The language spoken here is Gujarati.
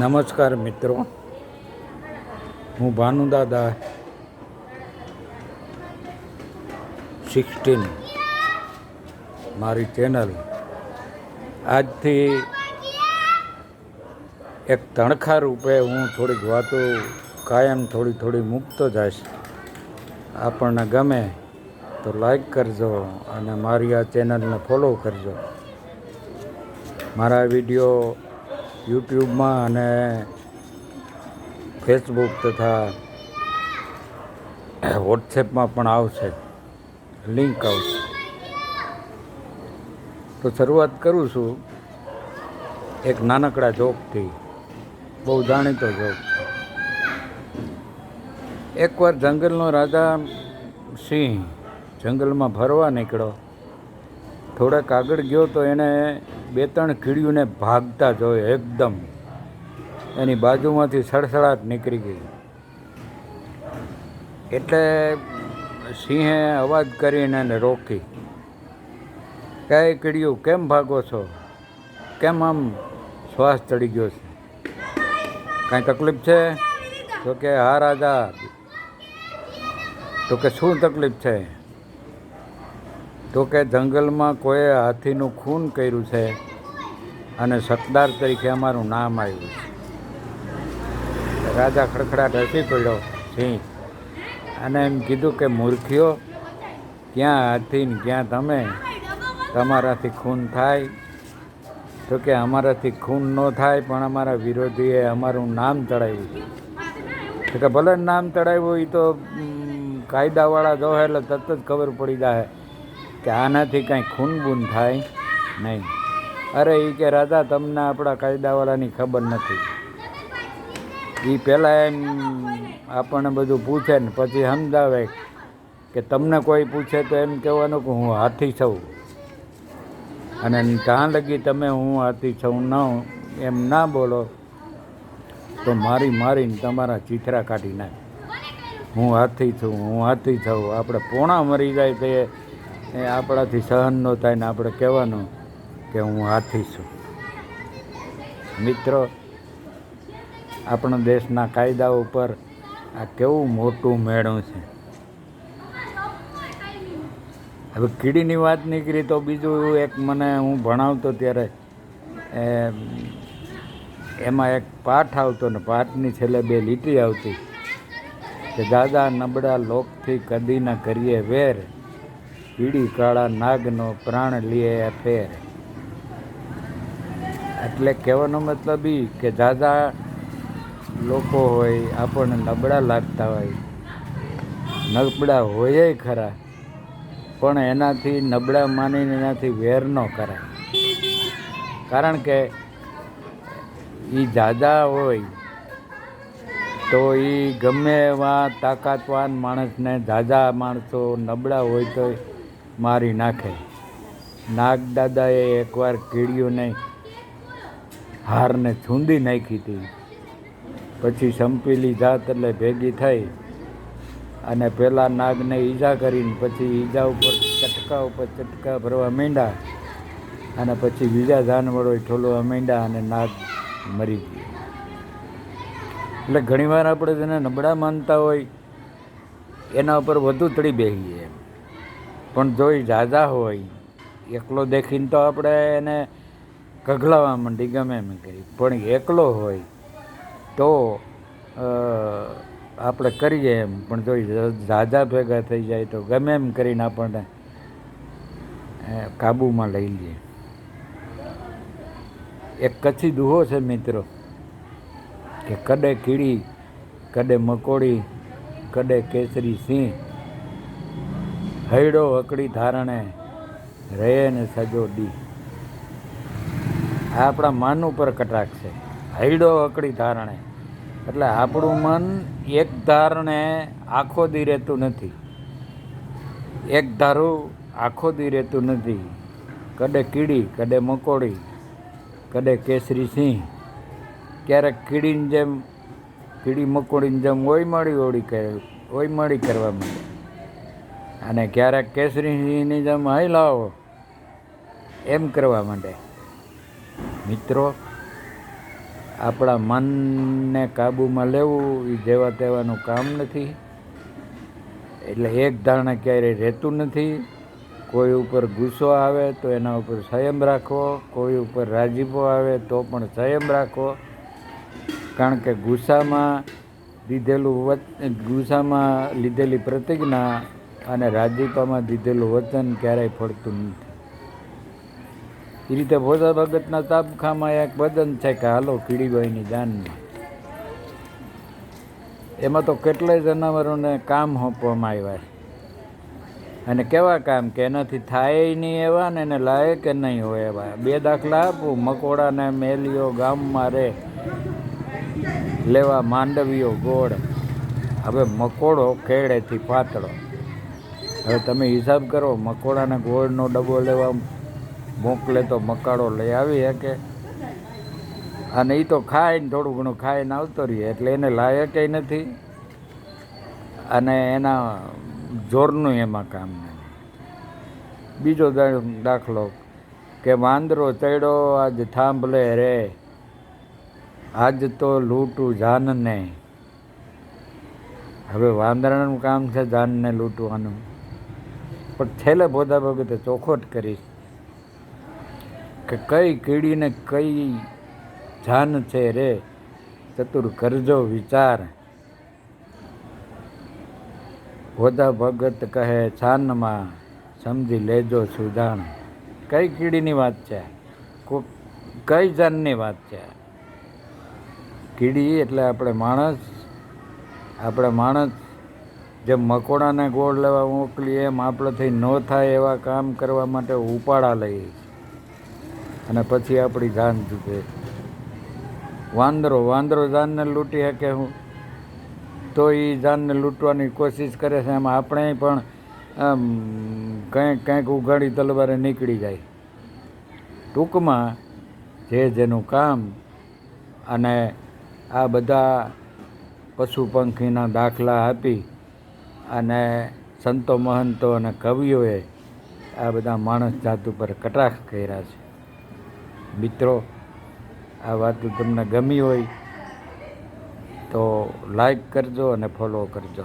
નમસ્કાર મિત્રો. હું ભાનુદાદા સિક્સટીન મારી ચેનલ આજથી એક તણખા રૂપે હું થોડીક વાતો કાયમ થોડી થોડી મૂકતો જઈશ. આપણને ગમે તો લાઈક કરજો અને મારી આ ચેનલને ફોલો કરજો. મારા વીડિયો યુટ્યુબમાં અને ફેસબુક તથા વોટ્સએપમાં પણ આવશે. લિંક આવશે. તો શરૂઆત કરું છું એક નાનકડા જોકથી. બહુ જાણીતો જોક છે. એકવાર જંગલનો રાજા સિંહ જંગલમાં ફરવા નીકળ્યો. થોડાક આગળ ગયો તો એણે બે ત્રણ કીડીઓને ભાગતા જોયો એકદમ. એની બાજુમાંથી સડસડાટ નીકળી ગઈ. એટલે સિંહે અવાજ કરીને એને રોકી. કઈ કીડીઓ કેમ ભાગો છો? કેમ આમ શ્વાસ ચડી ગયો છે? કાંઈ તકલીફ છે? તો કે, હા, રાજા. તો કે, શું તકલીફ છે? તો કે જંગલમાં કોઈ હાથીનું ખૂન કર્યું છે અને સત્તાર તરીકે અમારું નામ આવ્યું છે. રાજા ખડખડાટ હસી પડ્યો, સિંહ અને એમ કીધું કે મૂર્ખીઓ ક્યાં હાથી ક્યાં તમે? તમારાથી ખૂન થાય તો કે અમારાથી ખૂન ન થાય, પણ અમારા વિરોધીએ અમારું નામ ચડાવ્યું છે. તો કે ભલે નામ ચડાવ્યું એ તો કાયદાવાળા જો એટલે તરત જ ખબર પડી જાય કે આનાથી કાંઈ ખૂનબૂન થાય નહીં. અરે એ કે રાજા, તમને આપણા કાયદાવાળાની ખબર નથી. એ પહેલાં એમ આપણને બધું પૂછે ને પછી સમજાવે કે તમને કોઈ પૂછે તો એમ કહેવાનું કે હું હાથી છું. અને ત્યાં લગી તમે હું હાથી છું ન એમ ના બોલો તો મારી મારીને તમારા ચીથરા કાઢી નાખ. હું હાથી છું, હું હાથી છું. આપણે પોણા મરી જાય તો એ આપણાથી સહન ન થાય ને આપણે કહેવાનું કે હું હાથી છું. મિત્રો, આપણા દેશના કાયદા ઉપર આ કેવું મોટું મેળું છે. હવે કીડીની વાત નીકળી તો બીજું એક મને હું ભણાવતો ત્યારે એમાં એક પાઠ આવતો ને પાઠની છેલ્લે બે લીટી આવતી કે, દાદા નબળા લોકથી કદી ના કરીએ વેર કીડી કાળા નાગનો પ્રાણ લીએ ફેર. એટલે કહેવાનો મતલબ એ કે દાદા લોકો હોય, આપણને નબળા લાગતા હોય. નબળા હોય ખરા, પણ એનાથી નબળા માનીને એનાથી વેર ન કરાય. કારણ કે એ દાદા હોય, તો એ ગમે એવા તાકાતવાન માણસને દાદા માણસો નબળા હોય તો મારી નાખે. નાગ દાદાએ એકવાર કીડીઓને હારને છૂંદી નાખી હતી. પછી સંપીલી જાત એટલે ભેગી થઈ અને પેલા નાગને ઈજા કરીને પછી ઈજા ઉપર ચટકા ઉપર ચટકા ભરવા માંડ્યા અને પછી બીજા જાનવરો ઠોલવા માંડ્યા અને નાગ મરી ગયો. એટલે ઘણીવાર આપણે જેને નબળા માનતા હોય, એના ઉપર વધુ તળી બેસીએ પણ જો એ ઝાઝા હોય, એકલો દેખીને તો આપણે એને કઘલાવા માંડી ગમે એમ કરી. પણ એકલો હોય તો આપણે કરીએ એમ. પણ જો ઝાઝા ભેગા થઈ જાય તો ગમે એમ કરીને આપણને કાબૂમાં લઈ લઈએ એક કચ્છી દુહો છે મિત્રો, કે કડે કીડી, કડે મકોડી, કડે કેસરી સિંહ હૈડો વકડી ધારણે રહે ને સજો ડી આ આપણા મન ઉપર કટાક્ષ છે. હૈડો વકડી ધારણે. એટલે આપણું મન એક ધારણે આખો દી રહેતું નથી. એક ધારું આખો દી રહેતું નથી. કડે કીડી, કડે મકોડી, કડે કેસરી સિંહ. ક્યારેક કીડીની જેમ, કીડી મકોડીની જેમ ઓયમાળી ઓળી કરે ઓયમાળી કરવા માંડે. અને ક્યારેક કેસરી સિંહની જેમ હલાવો એમ કરવા માંડે મિત્રો, આપણા મનને કાબૂમાં લેવું એ જેવા તેવાનું કામ નથી. એટલે એક ધારણા ક્યારેય રહેતું નથી. કોઈ ઉપર ગુસ્સો આવે તો એના ઉપર સંયમ રાખવો. કોઈ ઉપર રાજીપો આવે તો પણ સંયમ રાખવો. કારણ કે ગુસ્સામાં લીધેલું ગુસ્સામાં લીધેલી પ્રતિજ્ઞા અને રાજીપામાં દીધેલું વચન ક્યારેય ફળતું નથી. એ રીતે ભોજા ભગતના તાબખામાં એક ભજન છે કે, હાલો કીડીબાઈની જાનની. એમાં તો કેટલાય જનાવરોને કામ સોંપવામાં આવ્યા અને કેવા કામ? કે એનાથી થાય નહીં એવા ને એને લાયક નહીં હોય એવા. બે દાખલા આપું. મકોડાને મેલીઓ ગામમાં રે, લેવા માંડવીઓ ગોળ. હવે મકોડો કેળેથી પાતળો. હવે તમે હિસાબ કરો, મકોડાને ગોળનો ડબ્બો લેવા મોકલે તો મકાડો લઈ આવી શકે. અને એ તો ખાઈને થોડું ઘણું ખાઈને આવતો રહીએ એટલે એને લાયકે નથી. અને એના જોરનું એમાં કામ નહીં બીજો દાખલો, કે વાંદરો ચડ્યો, આજ થાંભલે રે. આજ તો લૂંટું જાનને. હવે વાંદરાનું કામ છે જાનને લૂંટવાનું. પણ છેલ્લે ભોદા ભગતે ચોખોટ કરી કે કઈ કીડીને કઈ જાન છે રે, ચતુર કરજો વિચાર. ભોદા ભગત કહે, છાનમાં સમજી લેજો સુધાણ કઈ કીડીની વાત છે? કઈ જાનની વાત છે? કીડી એટલે આપણે માણસ આપણે માણસ જેમ મકોડાને ગોળ લેવા મોકલીએ એમ આપણેથી ન થાય એવા કામ કરવા માટે ઉપાડા લઈએ અને પછી આપણી જાન ચૂકે વાંદરો વાંદરો જાનને લૂંટી શકે હું? તો એ જાનને લૂંટવાની કોશિશ કરે છે. એમ આપણે પણ, આમ કંઈક કંઈક ઉઘાડી તલવારે નીકળી જાય. ટૂંકમાં જે જેનું કામ અને આ બધા પશુ પંખીના દાખલા આપી અને સંતો મહંતો અને કવિઓએ આ બધા માણસ જાત ઉપર કટાક્ષ કર્યા છે. મિત્રો, આ વાતો તમને ગમી હોય તો લાઈક કરજો અને ફોલો કરજો.